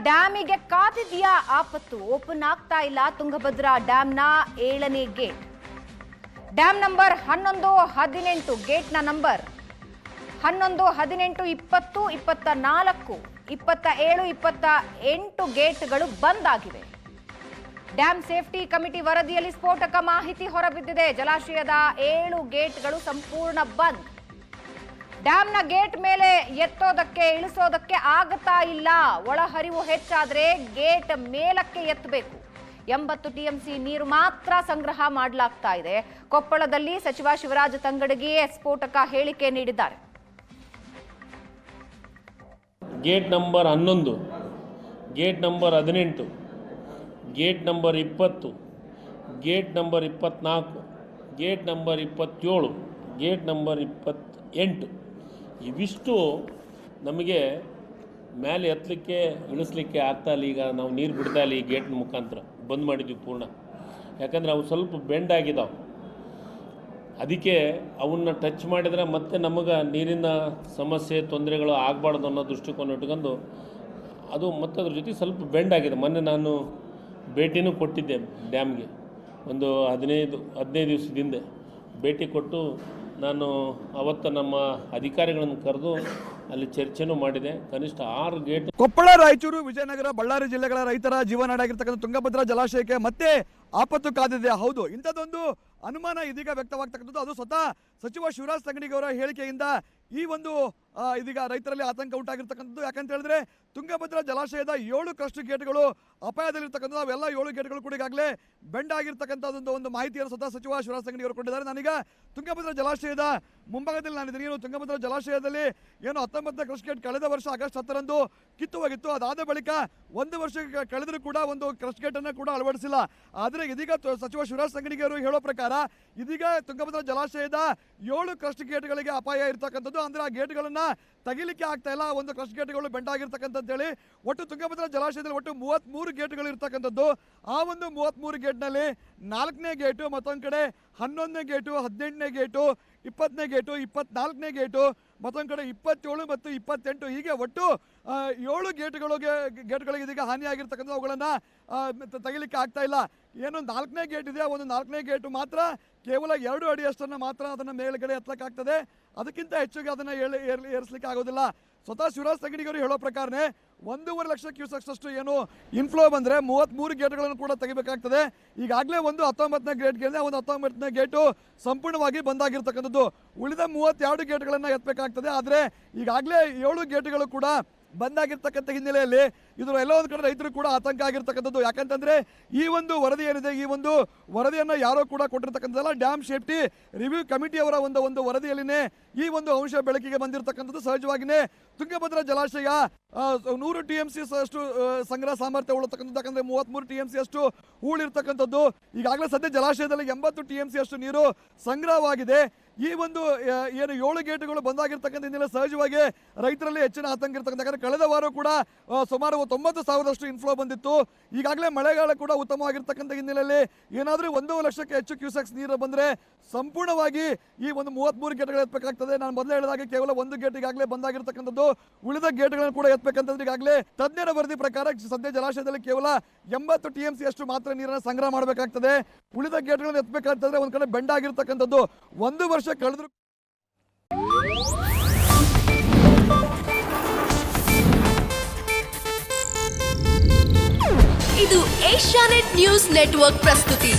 ಡ್ಯಾಮಿಗೆ ಕಾದಿದೆಯಾ? ಆಪತ್ತು ಓಪನ್ ಆಗ್ತಾ ಇಲ್ಲ ತುಂಗಭದ್ರಾ ಡ್ಯಾಮ್ನ ಏಳನೇ ಗೇಟ್. ಡ್ಯಾಮ್ ನಂಬರ್ ಹನ್ನೊಂದು ಹದಿನೆಂಟು, ಗೇಟ್ನ ನಂಬರ್ ಹನ್ನೊಂದು, ಹದಿನೆಂಟು, ಇಪ್ಪತ್ತು, ಇಪ್ಪತ್ತ ನಾಲ್ಕು, ಇಪ್ಪತ್ತ ಏಳು, ಇಪ್ಪತ್ತ ಎಂಟು ಗೇಟ್ಗಳು ಬಂದ್ ಆಗಿವೆ. ಡ್ಯಾಮ್ ಸೇಫ್ಟಿ ಕಮಿಟಿ ವರದಿಯಲ್ಲಿ ಸ್ಫೋಟಕ ಮಾಹಿತಿ ಹೊರಬಿದ್ದಿದೆ. ಜಲಾಶಯದ ಏಳು ಗೇಟ್ಗಳು ಸಂಪೂರ್ಣ ಬಂದ್. ಡ್ಯಾಮ್ನ ಗೇಟ್ ಮೇಲೆ ಎತ್ತೋದಕ್ಕೆ, ಇಳಿಸೋದಕ್ಕೆ ಆಗತಾ ಇಲ್ಲ. ಒಳಹರಿವು ಹೆಚ್ಚಾದ್ರೆ ಗೇಟ್ ಮೇಲಕ್ಕೆ ಎತ್ತಬೇಕು. ಎಂಬತ್ತು ಟಿಎಂಸಿ ನೀರು ಮಾತ್ರ ಸಂಗ್ರಹ ಮಾಡಲಾಗ್ತಾ ಇದೆ. ಕೊಪ್ಪಳದಲ್ಲಿ ಸಚಿವ ಶಿವರಾಜ ತಂಗಡಗಿಯೇ ಸ್ಫೋಟಕ ಹೇಳಿಕೆ ನೀಡಿದ್ದಾರೆ. ಗೇಟ್ ನಂಬರ್ ಹನ್ನೊಂದು, ಗೇಟ್ ನಂಬರ್ ಹದಿನೆಂಟು, ಗೇಟ್ ನಂಬರ್ ಇಪ್ಪತ್ತು, ಗೇಟ್ ನಂಬರ್ ಇಪ್ಪತ್ನಾಲ್ಕು, ಗೇಟ್ ನಂಬರ್ ಇಪ್ಪತ್ತೇಳು, ಗೇಟ್ ನಂಬರ್ ಇಪ್ಪತ್ತೆಂಟು. ಇವಿಷ್ಟು ನಮಗೆ ಮೇಲೆ ಎತ್ತಲಿಕ್ಕೆ, ಇಳಿಸ್ಲಿಕ್ಕೆ ಆಗ್ತಾ ಇಲ್ಲ. ಈಗ ನಾವು ನೀರು ಬಿಡ್ತಾ ಇಲ್ಲ ಈ ಗೇಟ್ನ ಮುಖಾಂತರ. ಬಂದ್ ಮಾಡಿದ್ವಿ ಪೂರ್ಣ. ಯಾಕಂದರೆ ಅವು ಸ್ವಲ್ಪ ಬೆಂಡ್ ಆಗಿದ್ದಾವೆ ಅದಕ್ಕೆ ಅವನ್ನ ಟಚ್ ಮಾಡಿದರೆ ಮತ್ತೆ ನಮಗೆ ನೀರಿನ ಸಮಸ್ಯೆ, ತೊಂದರೆಗಳು ಆಗಬಾರ್ದು ಅನ್ನೋ ದೃಷ್ಟಿಕೋನ ಇಟ್ಕೊಂಡು ಅದು ಮತ್ತೆ ಅದ್ರ ಜೊತೆ ಸ್ವಲ್ಪ ಬೆಂಡ್ ಆಗಿದೆ. ಮೊನ್ನೆ ನಾನು ಭೇಟಿನೂ ಕೊಟ್ಟಿದ್ದೆ ಡ್ಯಾಮ್ಗೆ. ಒಂದು ಹದಿನೈದು ಹದಿನೈದು ದಿವಸದಿಂದೆ ಭೇಟಿ ಕೊಟ್ಟು ನಾನು ಅವತ್ತು ನಮ್ಮ ಅಧಿಕಾರಿಗಳನ್ನು ಕರೆದು ಅಲ್ಲಿ ಚರ್ಚೆನೂ ಮಾಡಿದೆ. ಕನಿಷ್ಠ ಆರು ಗೇಟ್ ಕೊಪ್ಪಳ, ರಾಯಚೂರು, ವಿಜಯನಗರ, ಬಳ್ಳಾರಿ ಜಿಲ್ಲೆಗಳ ರೈತರ ಜೀವನಾಡಾಗಿರ್ತಕ್ಕಂಥ ತುಂಗಭದ್ರಾ ಜಲಾಶಯಕ್ಕೆ ಮತ್ತೆ ಆಪತ್ತು ಕಾದಿದೆ. ಹೌದು, ಇಂಥದ್ದೊಂದು ಅನುಮಾನ ಇದೀಗ ವ್ಯಕ್ತವಾಗ್ತಕ್ಕಂಥದ್ದು. ಅದು ಸ್ವತಃ ಸಚಿವ ಶಿವರಾಜ್ ತಂಗಡಿಗೆ ಅವರ ಹೇಳಿಕೆಯಿಂದ ಈ ಒಂದು ಇದೀಗ ರೈತರಲ್ಲಿ ಆತಂಕ ಉಂಟಾಗಿರ್ತಕ್ಕಂಥದ್ದು. ಯಾಕಂತ ಹೇಳಿದ್ರೆ ತುಂಗಭದ್ರಾ ಜಲಾಶಯದ ಏಳು ಕ್ರಸ್ಟ್ ಗೇಟ್ಗಳು ಅಪಾಯದಲ್ಲಿರ್ತಕ್ಕಂಥ ಅವೆಲ್ಲ ಏಳು ಗೇಟ್ಗಳು ಕೂಡ ಈಗಾಗಲೇ ಬೆಂಡ್ ಆಗಿರ್ತಕ್ಕಂಥದ್ದೊಂದು ಒಂದು ಮಾಹಿತಿಯನ್ನು ಸ್ವತಃ ಸಚಿವ ಶಿವರಾಜ್ ಸಂಗಡಿ ಅವರು ಕೊಟ್ಟಿದ್ದಾರೆ. ನಾನೀಗ ತುಂಗಭದ್ರಾ ಜಲಾಶಯದ ಮುಂಭಾಗದಲ್ಲಿ ನಾನಿದ್ದೀನಿ. ಏನು ತುಂಗಭದ್ರಾ ಜಲಾಶಯದಲ್ಲಿ ಏನು ಹತ್ತೊಂಬತ್ತನೇ ಕ್ರಸ್ಟ್ ಗೇಟ್ ಕಳೆದ ವರ್ಷ ಆಗಸ್ಟ್ ಹತ್ತರಂದು ಕಿತ್ತು ಹೋಗಿತ್ತು. ಅದಾದ ಬಳಿಕ ಒಂದು ವರ್ಷ ಕಳೆದರೂ ಕೂಡ ಒಂದು ಕ್ರಸ್ಟ್ ಗೇಟನ್ನು ಕೂಡ ಅಳವಡಿಸಿಲ್ಲ. ಆದರೆ ಇದೀಗ ಸಚಿವ ಶಿವರಾಜ್ ಸಂಗಡಿಗೆ ಅವರು ಹೇಳೋ ಪ್ರಕಾರ ಇದೀಗ ತುಂಗಭದ್ರಾ ಜಲಾಶಯದ ಏಳು ಕ್ರಸ್ಟ್ ಗೇಟ್ಗಳಿಗೆ ಅಪಾಯ ಇರ್ತಕ್ಕಂಥದ್ದು. ಅಂದ್ರೆ ಆ ಗೇಟ್ಗಳನ್ನ ತೆಗಿಲಿಕ್ಕೆ ಆಗ್ತಾ ಇಲ್ಲ. ಒಂದು ಕ್ರಸ್ಟ್ ಗೇಟ್ಗಳು ಬೆಂಡ್ ಹೇಳಿ ಒಟ್ಟು ತುಂಗಭದ್ರಾ ಜಲಾಶಯದಲ್ಲಿ ಒಟ್ಟು ಮೂವತ್ಮೂರು ಗೇಟ್ಗಳು ಇರ್ತಕ್ಕಂಥದ್ದು. ಆ ಒಂದು ಮೂವತ್ಮೂರು ಗೇಟ್ನಲ್ಲಿ ನಾಲ್ಕನೇ ಗೇಟು, ಮತ್ತೊಂದು ಕಡೆ ಹನ್ನೊಂದನೇ ಗೇಟು, ಹದಿನೆಂಟನೇ ಗೇಟು, ಇಪ್ಪತ್ತನೇ ಗೇಟು, ಇಪ್ಪತ್ನಾಲ್ಕನೇ ಗೇಟು, ಮತ್ತೊಂದು ಕಡೆ ಇಪ್ಪತ್ತೇಳು ಮತ್ತು ಇಪ್ಪತ್ತೆಂಟು. ಹೀಗೆ ಒಟ್ಟು ಏಳು ಗೇಟ್ಗಳಿಗೆ ಗೇಟ್ಗಳಿಗೆ ಇದೀಗ ಹಾನಿಯಾಗಿರ್ತಕ್ಕಂಥ ಅವುಗಳನ್ನು ತೆಗಿಲಿಕ್ಕೆ ಆಗ್ತಾ ಇಲ್ಲ. ಏನು ನಾಲ್ಕನೇ ಗೇಟ್ ಇದೆ ಒಂದು ನಾಲ್ಕನೇ ಗೇಟು ಮಾತ್ರ ಕೇವಲ ಎರಡು ಅಡಿಯಷ್ಟನ್ನು ಮಾತ್ರ ಅದನ್ನು ಮೇಲ್ಗಡೆ ಎತ್ತಲಿಕ್ಕಾಗ್ತದೆ ಅದಕ್ಕಿಂತ ಹೆಚ್ಚಾಗಿ ಅದನ್ನು ಹೇಳಿ ಏರಿಸಲಿಕ್ಕೆ ಆಗೋದಿಲ್ಲ. ಸ್ವತಃ ಶಿವರಾಜ್ ತಗಡಿಗರು ಹೇಳೋ ಪ್ರಕಾರನೇ ಒಂದೂವರೆ ಲಕ್ಷ ಕ್ಯೂಸೆಕ್ಸಷ್ಟು ಏನು ಇನ್ಫ್ಲೋ ಬಂದರೆ ಮೂವತ್ತ್ಮೂರು ಗೇಟ್ಗಳನ್ನು ಕೂಡ ತೆಗಿಬೇಕಾಗ್ತದೆ. ಈಗಾಗಲೇ ಒಂದು ಹತ್ತೊಂಬತ್ತನೇ ಗೇಟ್ಗೆ ಒಂದು ಹತ್ತೊಂಬತ್ತನೇ ಗೇಟು ಸಂಪೂರ್ಣವಾಗಿ ಬಂದಾಗಿರ್ತಕ್ಕಂಥದ್ದು. ಉಳಿದ ಮೂವತ್ತೆರಡು ಗೇಟ್ಗಳನ್ನು ಎತ್ತಬೇಕಾಗ್ತದೆ ಆದರೆ ಈಗಾಗಲೇ ಏಳು ಗೇಟ್ಗಳು ಕೂಡ ಬಂದಾಗಿರ್ತಕ್ಕಂಥ ಹಿನ್ನೆಲೆಯಲ್ಲಿ ಇದರ ಎಲ್ಲ ಒಂದು ಕಡೆ ರೈತರು ಕೂಡ ಆತಂಕ ಆಗಿರ್ತಕ್ಕಂಥದ್ದು. ಯಾಕಂತಂದ್ರೆ ಈ ಒಂದು ವರದಿ ಏನಿದೆ, ಈ ಒಂದು ವರದಿಯನ್ನು ಯಾರೋ ಕೂಡ ಕೊಟ್ಟಿರ್ತಕ್ಕಂಥದ್ದಲ್ಲ ಡ್ಯಾಮ್ ಸೇಫ್ಟಿ ರಿವ್ಯೂ ಕಮಿಟಿಯವರ ಒಂದು ಒಂದು ವರದಿಯಲ್ಲಿನೇ ಈ ಒಂದು ಅಂಶ ಬೆಳಕಿಗೆ ಬಂದಿರತಕ್ಕಂಥದ್ದು ಸಹಜವಾಗಿಯೇ ತುಂಗಭದ್ರಾ ಜಲಾಶಯ ನೂರು ಟಿ ಎಂ ಸಿ ಅಷ್ಟು ಸಂಗ್ರಹ ಸಾಮರ್ಥ್ಯ ಉಳ್ಳತಕ್ಕಂಥದ್ದು. ಯಾಕಂದ್ರೆ ಮೂವತ್ತ್ಮೂರು ಟಿ ಎಂ ಸಿ ಅಷ್ಟು ಹೂಳಿರ್ತಕ್ಕಂಥದ್ದು. ಈಗಾಗಲೇ ಸದ್ಯ ಜಲಾಶಯದಲ್ಲಿ ಎಂಬತ್ತು ಟಿ ಎಂ ಸಿ ಅಷ್ಟು ನೀರು ಸಂಗ್ರಹವಾಗಿದೆ. ಈ ಒಂದು ಏನು ಏಳು ಗೇಟ್ಗಳು ಬಂದಾಗಿರ್ತಕ್ಕಂಥ ಹಿನ್ನೆಲೆ ಸಹಜವಾಗಿ ರೈತರಲ್ಲಿ ಹೆಚ್ಚಿನ ಆತಂಕ ಇರ್ತಕ್ಕಂಥ, ಯಾಕಂದ್ರೆ ಕಳೆದ ವಾರ ಕೂಡ ಸುಮಾರು ತೊಂಬತ್ತು ಸಾವಿರದಷ್ಟು ಇನ್ಫ್ಲೋ ಬಂದಿತ್ತು. ಈಗಾಗಲೇ ಮಳೆಗಾಲ ಕೂಡ ಉತ್ತಮವಾಗಿರ್ತಕ್ಕಂಥ ಹಿನ್ನೆಲೆಯಲ್ಲಿ ಏನಾದರೂ ಒಂದು ಲಕ್ಷಕ್ಕೆ ಹೆಚ್ಚು ಕ್ಯೂಸೆಕ್ಸ್ ನೀರು ಬಂದರೆ ಸಂಪೂರ್ಣವಾಗಿ ಈ ಒಂದು ಮೂವತ್ತ್ಮೂರು ಗೇಟ್ಗಳು ಎತ್ತಬೇಕಾಗ್ತದೆ. ನಾನು ಮೊದಲೇ ಹೇಳಿದಾಗ ಕೇವಲ ಒಂದು ಗೇಟ್ ಈಗಾಗಲೇ ಬಂದಾಗಿರ್ತಕ್ಕಂಥದ್ದು. ಉಳಿದ ಗೇಟ್ಗಳನ್ನು ಕೂಡ ಎತ್ತಬೇಕಂತಂದ್ರೆ ಈಗಾಗಲೇ ತಜ್ಞರ ವರದಿ ಪ್ರಕಾರ ಸದ್ಯ ಜಲಾಶಯದಲ್ಲಿ ಕೇವಲ ಎಂಬತ್ತು ಟಿ ಎಂ ಸಿಯಷ್ಟು ಮಾತ್ರ ನೀರನ್ನು ಸಂಗ್ರಹ ಮಾಡಬೇಕಾಗ್ತದೆ. ಉಳಿದ ಗೇಟ್ಗಳನ್ನು ಎತ್ತಬೇಕಾಗ್ತದೆ ಒಂದು ಕಡೆ ಬೆಂಡ್ ಆಗಿರ್ತಕ್ಕಂಥದ್ದು ಒಂದು ವರ್ಷ ಕಳೆದ್ರು ಇದು ಏಷ್ಯಾನೆಟ್ ನ್ಯೂಸ್ ನೆಟ್ವರ್ಕ್ ಪ್ರಸ್ತುತಿ.